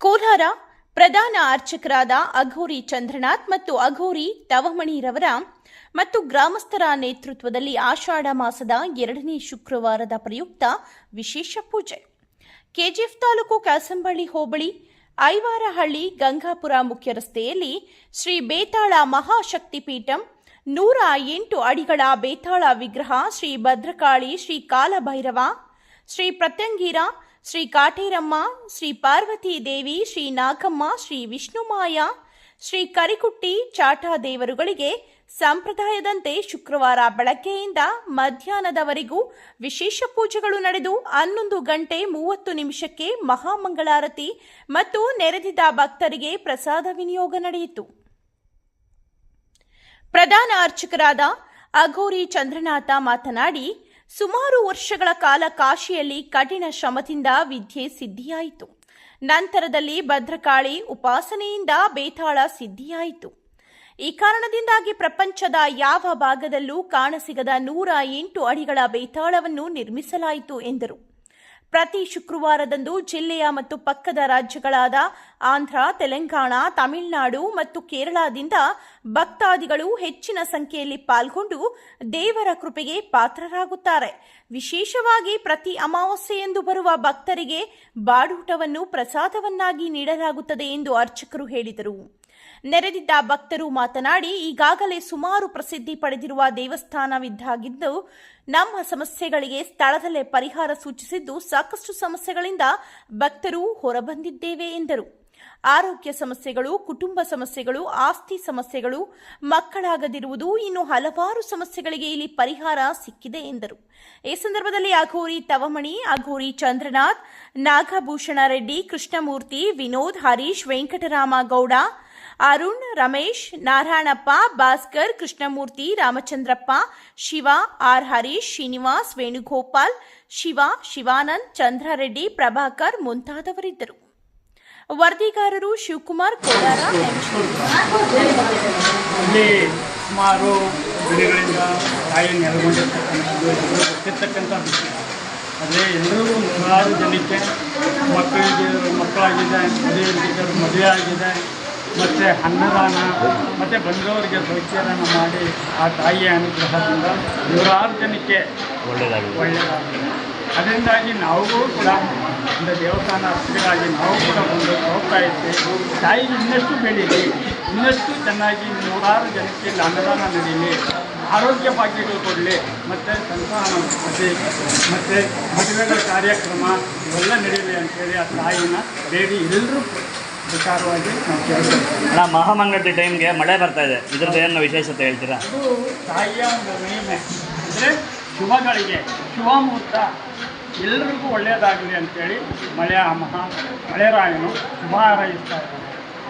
ಕೋಲಾರ ಪ್ರಧಾನ ಅರ್ಚಕರಾದ ಅಘೋರಿ ಚಂದ್ರನಾಥ್ ಮತ್ತು ಅಘೋರಿ ತವಮಣಿರವರ ಮತ್ತು ಗ್ರಾಮಸ್ಥರ ನೇತೃತ್ವದಲ್ಲಿ ಆಷಾಢ ಮಾಸದ ಎರಡನೇ ಶುಕ್ರವಾರದ ಪ್ರಯುಕ್ತ ವಿಶೇಷ ಪೂಜೆ. ಕೆಜಿಎಫ್ ತಾಲೂಕು ಕ್ಯಾಸಂಬಳ್ಳಿ ಹೋಬಳಿ, ಐವಾರಹಳ್ಳಿ, ಗಂಗಾಪುರ ಮುಖ್ಯ ರಸ್ತೆಯಲ್ಲಿ ಶ್ರೀ ಬೇತಾಳ ಮಹಾಶಕ್ತಿಪೀಠಂ ನೂರ ಎಂಟು ಅಡಿಗಳ ಬೇತಾಳ ವಿಗ್ರಹ ಶ್ರೀ ಭದ್ರಕಾಳಿ ಶ್ರೀ ಕಾಲಭೈರವ, ಶ್ರೀ ಪ್ರತ್ಯಂಗೀರ ಶ್ರೀ ಕಾಟೇರಮ್ಮ, ಶ್ರೀ ಪಾರ್ವತಿ ದೇವಿ, ಶ್ರೀ ನಾಗಮ್ಮ, ಶ್ರೀ ವಿಷ್ಣುಮಾಯ ಶ್ರೀ ಕರಿಕುಟ್ಟಿ ಚಾಟಾ ದೇವರುಗಳಿಗೆ ಸಂಪ್ರದಾಯದಂತೆ ಶುಕ್ರವಾರ ಬೆಳಗ್ಗೆಯಿಂದ ಮಧ್ಯಾಹ್ನದವರೆಗೂ ವಿಶೇಷ ಪೂಜೆಗಳು ನಡೆದು ಹನ್ನೊಂದು ಗಂಟೆ ಮೂವತ್ತು ನಿಮಿಷಕ್ಕೆ ಮಹಾಮಂಗಳಾರತಿ ಮತ್ತು ನೆರೆದಿದ್ದ ಭಕ್ತರಿಗೆ ಪ್ರಸಾದ ವಿನಿಯೋಗ ನಡೆಯಿತು. ಪ್ರಧಾನ ಅರ್ಚಕರಾದ ಅಘೋರಿ ಚಂದ್ರನಾಥ ಮಾತನಾಡಿ ಸುಮಾರು ವರ್ಷಗಳ ಕಾಲ ಕಾಶಿಯಲ್ಲಿ ಕಠಿಣ ಶ್ರಮದಿಂದ ವಿದ್ಯೆ ಸಿದ್ಧಿಯಾಯಿತು. ನಂತರದಲ್ಲಿ ಭದ್ರಕಾಳಿ ಉಪಾಸನೆಯಿಂದ ಬೇತಾಳ ಸಿದ್ಧಿಯಾಯಿತು. ಈ ಕಾರಣದಿಂದಾಗಿ ಪ್ರಪಂಚದ ಯಾವ ಭಾಗದಲ್ಲೂ ಕಾಣಸಿಗದ ನೂರ ಎಂಟು ಅಡಿಗಳ ಬೇತಾಳವನ್ನು ನಿರ್ಮಿಸಲಾಯಿತು ಎಂದರು. ಪ್ರತಿ ಶುಕ್ರವಾರದಂದು ಜಿಲ್ಲೆಯ ಮತ್ತು ಪಕ್ಕದ ರಾಜ್ಯಗಳಾದ ಆಂಧ್ರ, ತೆಲಂಗಾಣ, ತಮಿಳುನಾಡು ಮತ್ತು ಕೇರಳದಿಂದ ಭಕ್ತಾದಿಗಳು ಹೆಚ್ಚಿನ ಸಂಖ್ಯೆಯಲ್ಲಿ ಪಾಲ್ಗೊಂಡು ದೇವರ ಕೃಪೆಗೆ ಪಾತ್ರರಾಗುತ್ತಾರೆ. ವಿಶೇಷವಾಗಿ ಪ್ರತಿ ಅಮಾವಾಸ್ಯೆಯಂದು ಬರುವ ಭಕ್ತರಿಗೆ ಬಾಡೂಟವನ್ನು ಪ್ರಸಾದವನ್ನಾಗಿ ನೀಡಲಾಗುತ್ತದೆ ಎಂದು ಅರ್ಚಕರು ಹೇಳಿದರು. ನೆರೆದಿದ್ದ ಭಕ್ತರು ಮಾತನಾಡಿ, ಈಗಾಗಲೇ ಸುಮಾರು ಪ್ರಸಿದ್ಧಿ ಪಡೆದಿರುವ ದೇವಸ್ಥಾನವಿದ್ದಾಗಿದ್ದು, ನಮ್ಮ ಸಮಸ್ಯೆಗಳಿಗೆ ಸ್ಥಳದಲ್ಲೇ ಪರಿಹಾರ ಸೂಚಿಸಿದ್ದು ಸಾಕಷ್ಟು ಸಮಸ್ಯೆಗಳಿಂದ ಭಕ್ತರು ಹೊರಬಂದಿದ್ದೇವೆ ಎಂದರು. ಆರೋಗ್ಯ ಸಮಸ್ಯೆಗಳು, ಕುಟುಂಬ ಸಮಸ್ಯೆಗಳು, ಆಸ್ತಿ ಸಮಸ್ಯೆಗಳು, ಮಕ್ಕಳಾಗದಿರುವುದು ಇನ್ನು ಹಲವಾರು ಸಮಸ್ಯೆಗಳಿಗೆ ಇಲ್ಲಿ ಪರಿಹಾರ ಸಿಕ್ಕಿದೆ ಎಂದರು. ಈ ಸಂದರ್ಭದಲ್ಲಿ ಅಘೋರಿ ತವಮಣಿ, ಅಘೋರಿ ಚಂದ್ರನಾಥ್, ನಾಗಭೂಷಣ ರೆಡ್ಡಿ, ಕೃಷ್ಣಮೂರ್ತಿ, ವಿನೋದ್ ಹರೀಶ್, ವೆಂಕಟರಾಮ ಗೌಡ ಅರುಣ್, ರಮೇಶ್, ನಾರಾಯಣಪ್ಪ, ಭಾಸ್ಕರ್, ಕೃಷ್ಣಮೂರ್ತಿ, ರಾಮಚಂದ್ರಪ್ಪ, ಶಿವ, ಆರ್ ಹರೀಶ್, ಶ್ರೀನಿವಾಸ್, ವೇಣುಗೋಪಾಲ್, ಶಿವ, ಶಿವಾನಂದ್, ಚಂದ್ರಾರೆಡ್ಡಿ, ಪ್ರಭಾಕರ್ ಮುಂತಾದವರಿದ್ದರು. ವರದಿಗಾರರು ಶಿವಕುಮಾರ್, ಕೋಲಾರ ಇಲ್ಲಿ ಸುಮಾರು ಬೆಳೆಗಳಿಂದ ತಾಯಿ ವಿಷಯ. ಆದರೆ ಎಲ್ಲರೂ ನೂರಾರು ಜನಕ್ಕೆ ಮಕ್ಕಳಿಗೆ ಮಕ್ಕಳಾಗಿದೆ ಮದುವೆ ಆಗಿದೆ ಮತ್ತು ಅನ್ನದಾನ ಮತ್ತು ಬಂದವರಿಗೆ ಸೌಖ್ಯದಾನ ಮಾಡಿ ಆ ತಾಯಿಯ ಅನುಗ್ರಹದಿಂದ ನೂರಾರು ಜನಕ್ಕೆ ಒಳ್ಳೆಯದಾಗಿದೆ ಒಳ್ಳೆಯದಾಗಿದೆ ಅದರಿಂದಾಗಿ ನಾವು ಕೂಡ ಒಂದು ದೇವಸ್ಥಾನ ಅರ್ಥಿಗಳಾಗಿ ನಾವು ಕೂಡ ಒಂದು ಹೋಗ್ತಾ ಇದ್ವಿ. ತಾಯಿ ಇನ್ನಷ್ಟು ಬೆಳೀಲಿ ಇನ್ನಷ್ಟು ಚೆನ್ನಾಗಿ ನೂರಾರು ಜನಕ್ಕೆ ಇಲ್ಲಿ ಅನ್ನದಾನ ನಡೀಲಿ ಆರೋಗ್ಯ ಭಾಗ್ಯಗಳು ಕೊಡಲಿ ಮತ್ತು ಸಂತಾನ ಮತ್ತೆ ಮತ್ತು ಮದುವೆಗಳ ಕಾರ್ಯಕ್ರಮ ಇವೆಲ್ಲ ನಡೀಲಿ ಅಂತೇಳಿ ಆ ತಾಯಿನ ಬೇಡಿ. ಎಲ್ಲರೂ ವಿಚಾರವಾಗಿ ನಾವು ಕೆಲಸ ಅಣ್ಣ ಟೈಮ್ಗೆ ಮಳೆ ಬರ್ತಾ ಇದೆ. ಇದ್ರದ್ದು ಏನು ವಿಶೇಷತೆ ಹೇಳ್ತೀರಾ? ಅದು ತಾಯಿಯ ಒಂದು ಮಹಿಮೆ ಅಂದರೆ ಶುಭಗಳಿಗೆ ಶುಭ ಮುಹೂರ್ತ ಎಲ್ಲರಿಗೂ ಒಳ್ಳೆಯದಾಗಲಿ ಅಂತೇಳಿ ಮಳೆಯ ಮಹಾ ಮಳೆರಾಯನು ಶುಭ ಹಾರೈಸ್ತಾ ಇದ್ದಾರೆ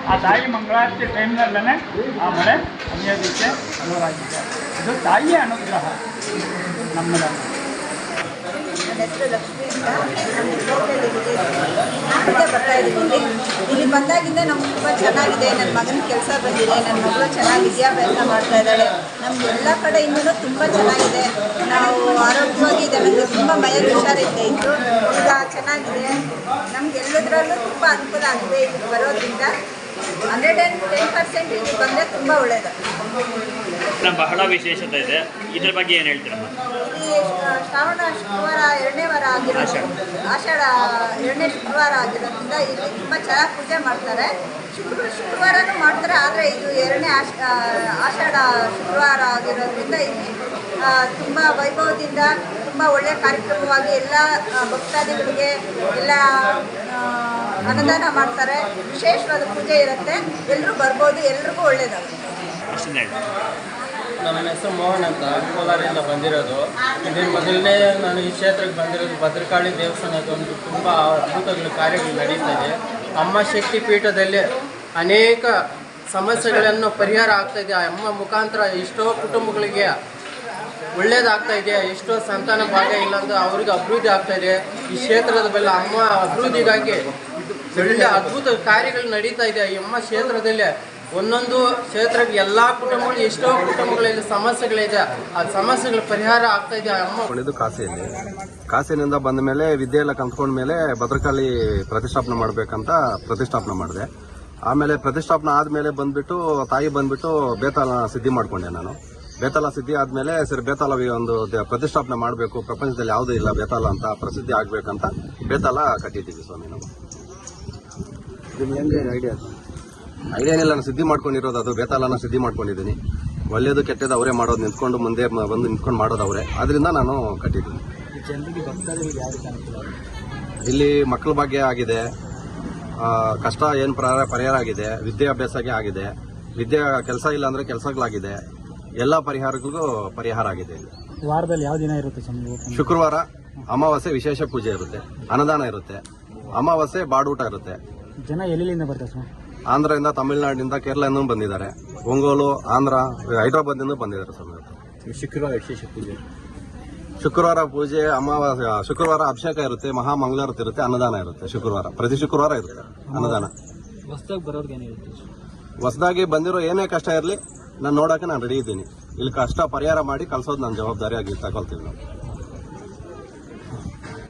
ಆ ತಾಯಿ ಮಂಗಳಾರತಿ ಟೈಮ್ನಲ್ಲೇ ಆ ಮಳೆ ಅನ್ಯೋದಕ್ಕೆ ಅನುವಾಗಿದೆ. ಇದು ತಾಯಿಯ ಅನುಗ್ರಹ. ನಮ್ಮದನ್ನು ನನ್ನ ಹೆಸರು ಲಕ್ಷ್ಮಿ ಇದ್ದೀನಿ ಇಲ್ಲಿ ಬಂದಾಗಿಂದ ನಮ್ಗೆ ತುಂಬ ಚೆನ್ನಾಗಿದೆ. ನನ್ನ ಮಗನ ಕೆಲಸ ಬಂದಿದೆ. ನನ್ನ ಮಗಳು ಚೆನ್ನಾಗಿ ವಿದ್ಯಾಭ್ಯಾಸ ಮಾಡ್ತಾ ಇದ್ದಾಳೆ. ನಮ್ಗೆ ಎಲ್ಲ ಕಡೆಯಿಂದ ತುಂಬ ಚೆನ್ನಾಗಿದೆ. ನಾವು ಆರೋಗ್ಯವಾಗಿ ಇದ್ದೇವೆ ಅಂದರೆ ತುಂಬ ಮೈಯಲ್ಲಿ ಹುಷಾರಿದ್ದೆ ಇತ್ತು ಈಗ ಚೆನ್ನಾಗಿದೆ. ನಮ್ಗೆ ಎಲ್ಲದರಲ್ಲೂ ತುಂಬ ಅನುಕೂಲ ಆಗಿದೆ ಇಲ್ಲಿ ಬರೋದ್ರಿಂದ. ಹಂಡ್ರೆಡ್ ಆ್ಯಂಡ್ ಟೆನ್ ಪರ್ಸೆಂಟ್ ಇಲ್ಲಿ ಬಂದರೆ ತುಂಬ ಒಳ್ಳೆಯದು ಬಹಳ ವಿಶೇಷತೆ ಇದೆ. ಇದ್ರ ಬಗ್ಗೆ ಏನು ಹೇಳ್ತೀರಮ್ಮ? ಶ- ಶ್ರಾವಣ ಶುಕ್ರವಾರ ಎರಡನೇ ವಾರ ಆಗಿರೋದು. ಆಷಾಢ. ಎರಡನೇ ಶುಕ್ರವಾರ ಆಗಿರೋದ್ರಿಂದ ಇಲ್ಲಿ ತುಂಬ ಚೆನ್ನಾಗಿ ಪೂಜೆ ಮಾಡ್ತಾರೆ. ಶುಕ್ರ ಶುಕ್ರವಾರನೂ ಮಾಡ್ತಾರೆ ಆದರೆ ಇದು ಎರಡನೇ ಆಷ ಆಷಾಢ ಶುಕ್ರವಾರ ಆಗಿರೋದ್ರಿಂದ ಇಲ್ಲಿ ತುಂಬ ವೈಭವದಿಂದ ತುಂಬ ಒಳ್ಳೆಯ ಕಾರ್ಯಕ್ರಮವಾಗಿ ಎಲ್ಲ ಭಕ್ತಾದಿಗಳಿಗೆ ಎಲ್ಲ ಅನುದಾನ ಮಾಡ್ತಾರೆ. ವಿಶೇಷವಾದ ಪೂಜೆ ಇರುತ್ತೆ. ಎಲ್ಲರೂ ಬರ್ಬೋದು ಎಲ್ರಿಗೂ ಒಳ್ಳೆಯದಾಗುತ್ತೆ ನಮ್ಮ ಹೆಸರು ಮೋಹನ್ ಅಂತ ಕೋಲಾರಿಂದ ಬಂದಿರೋದು. ಇದು ಮೊದಲನೇ ನಾನು ಈ ಕ್ಷೇತ್ರಕ್ಕೆ ಬಂದಿರೋದು ಭದ್ರಕಾಳಿ ದೇವಸ್ಥಾನದ ಒಂದು ತುಂಬ ಅದ್ಭುತಗಳು ಕಾರ್ಯಗಳು ನಡೀತಾ ಇದೆ. ಅಮ್ಮ ಶಕ್ತಿ ಪೀಠದಲ್ಲಿ ಅನೇಕ ಸಮಸ್ಯೆಗಳನ್ನು ಪರಿಹಾರ ಆಗ್ತಾ ಇದೆ. ಆ ಅಮ್ಮ ಮುಖಾಂತರ ಎಷ್ಟೋ ಕುಟುಂಬಗಳಿಗೆ ಒಳ್ಳೇದಾಗ್ತಾ ಇದೆ, ಎಷ್ಟೋ ಸಂತಾನ ಭಾಗ್ಯ ಇಲ್ಲಾಂದ್ರೆ ಅವ್ರಿಗೆ ಅಭಿವೃದ್ಧಿ ಆಗ್ತಾ ಇದೆ. ಈ ಕ್ಷೇತ್ರದ ಬೆಲ್ಲ ಅಮ್ಮ ಅಭಿವೃದ್ಧಿಗಾಗಿ ಒಳ್ಳೆ ಅದ್ಭುತ ಕಾರ್ಯಗಳು ನಡೀತಾ ಇದೆ. ಈ ಅಮ್ಮ ಕ್ಷೇತ್ರದಲ್ಲಿ ಒಂದೊಂದು ಕ್ಷೇತ್ರಕ್ಕೆ ಎಲ್ಲ ಕುಟುಂಬಗಳು ಎಷ್ಟೋ ಕುಟುಂಬಗಳಲ್ಲಿ ಸಮಸ್ಯೆಗಳಿದೆ. ಆ ಸಮಸ್ಯೆಗಳ ಪರಿಹಾರ ಆಗ್ತಾ ಇದೆ. ಕೊಂಡಿದ್ದು ಕಾಸಿಯಲ್ಲಿ ಕಾಸಿನಿಂದ ಬಂದ ಮೇಲೆ ವಿದ್ಯೆ ಎಲ್ಲ ಕಲ್ತ್ಕೊಂಡ ಮೇಲೆ ಭದ್ರಕಾಳಿ ಪ್ರತಿಷ್ಠಾಪನೆ ಮಾಡಬೇಕಂತ ಪ್ರತಿಷ್ಠಾಪನೆ ಮಾಡಿದೆ. ಆಮೇಲೆ ಪ್ರತಿಷ್ಠಾಪನೆ ಆದಮೇಲೆ ಬಂದ್ಬಿಟ್ಟು ತಾಯಿ ಬಂದ್ಬಿಟ್ಟು ಬೇತಾಲ ಸಿದ್ಧಿ ಮಾಡ್ಕೊಂಡೆ ನಾನು. ಬೇತಾಲ ಸಿದ್ಧಿ ಆದಮೇಲೆ ಸರಿ ಬೇತಾಲ ಒಂದು ದ- ಪ್ರತಿಷ್ಠಾಪನೆ ಮಾಡಬೇಕು. ಪ್ರಪಂಚದಲ್ಲಿ ಯಾವುದೂ ಇಲ್ಲ ಬೇತಾಲ ಅಂತ ಪ್ರಸಿದ್ಧಿ ಆಗಬೇಕಂತ ಬೇತಾಲ ಕಟ್ಟಿದ್ದೀವಿ ಸ್ವಾಮಿ ನಾವು. ನಿಮ್ಗೆ ಐಡಿಯಾ ಐಡಿಯಾ ಸುದ್ದಿ ನಾನು ಮಾಡ್ಕೊಂಡಿರೋದು ಅದು ಬೇತಾಲನ ಸುದ್ದಿ ಮಾಡ್ಕೊಂಡಿದ್ದೀನಿ. ಒಳ್ಳೇದು ಕೆಟ್ಟದ್ದು ಅವರೇ ಮಾಡೋದು ನಿಂತ್ಕೊಂಡು ಮುಂದೆ ಬಂದು ನಿಂತ್ಕೊಂಡು ಮಾಡೋದು ಅವರೇ. ಅದರಿಂದ ನಾನು ಕಟ್ಟಿದ್ದೀನಿ. ಇಲ್ಲಿ ಮಕ್ಕಳ ಬಗ್ಗೆ ಆಗಿದೆ. ಕಷ್ಟ ಏನು ಪರಿಹಾರ ಆಗಿದೆ. ವಿದ್ಯಾಭ್ಯಾಸಕ್ಕೆ ಆಗಿದೆ. ವಿದ್ಯೆ ಕೆಲಸ ಇಲ್ಲ ಅಂದ್ರೆ ಕೆಲಸಗಳಾಗಿದೆ. ಎಲ್ಲ ಪರಿಹಾರಗಳಿಗೂ ಪರಿಹಾರ ಆಗಿದೆ ಇಲ್ಲಿ. ವಾರದಲ್ಲಿ ಯಾವ ದಿನ ಇರುತ್ತೆ ಶುಕ್ರವಾರ ಅಮಾವಾಸ್ಯೆ ವಿಶೇಷ ಪೂಜೆ ಇರುತ್ತೆ. ಅನ್ನದಾನ ಇರುತ್ತೆ. ಅಮಾವಾಸ್ಯೆ ಬಾಡೂಟ ಇರುತ್ತೆ. ಜನ ಎಲ್ಲಿಂದ ಬರ್ತಾರೆ ಆಂಧ್ರದಿಂದ ತಮಿಳುನಾಡಿನಿಂದ ಕೇರಳದಿಂದ ಬಂದಿದ್ದಾರೆ. ಒಂಗೋಲು ಆಂಧ್ರ ಹೈದರಾಬಾದ್ನಿಂದ ಬಂದಿದ್ದಾರೆ ಸ್ವಾಮಿ ಶುಕ್ರವಾರ ವಿಶೇಷ ಪೂಜೆ ಶುಕ್ರವಾರ ಪೂಜೆ ಅಮಾವಾಸ್ಯ ಶುಕ್ರವಾರ ಅಭಿಷೇಕ ಇರುತ್ತೆ ಮಹಾಮಂಗಳಾರತಿ ಇರುತ್ತೆ ಅನ್ನದಾನ ಇರುತ್ತೆ ಶುಕ್ರವಾರ. ಪ್ರತಿ ಶುಕ್ರವಾರ ಇರುತ್ತೆ ಅನ್ನದಾನ. ಹೊಸದಾಗಿ ಬರೋರ್ಗೆ ಹೊಸದಾಗಿ ಬಂದಿರೋ ಏನೇ ಕಷ್ಟ ಇರಲಿ ನಾನು ನೋಡಕ್ಕೆ ನಾನು ರೆಡಿ ಇದ್ದೀನಿ. ಇಲ್ಲಿ ಕಷ್ಟ ಪರಿಹಾರ ಮಾಡಿ ಕಲ್ಸೋದು ನನ್ನ ಜವಾಬ್ದಾರಿಯಾಗಿ ತಗೊಳ್ತೀವಿ ನಾವು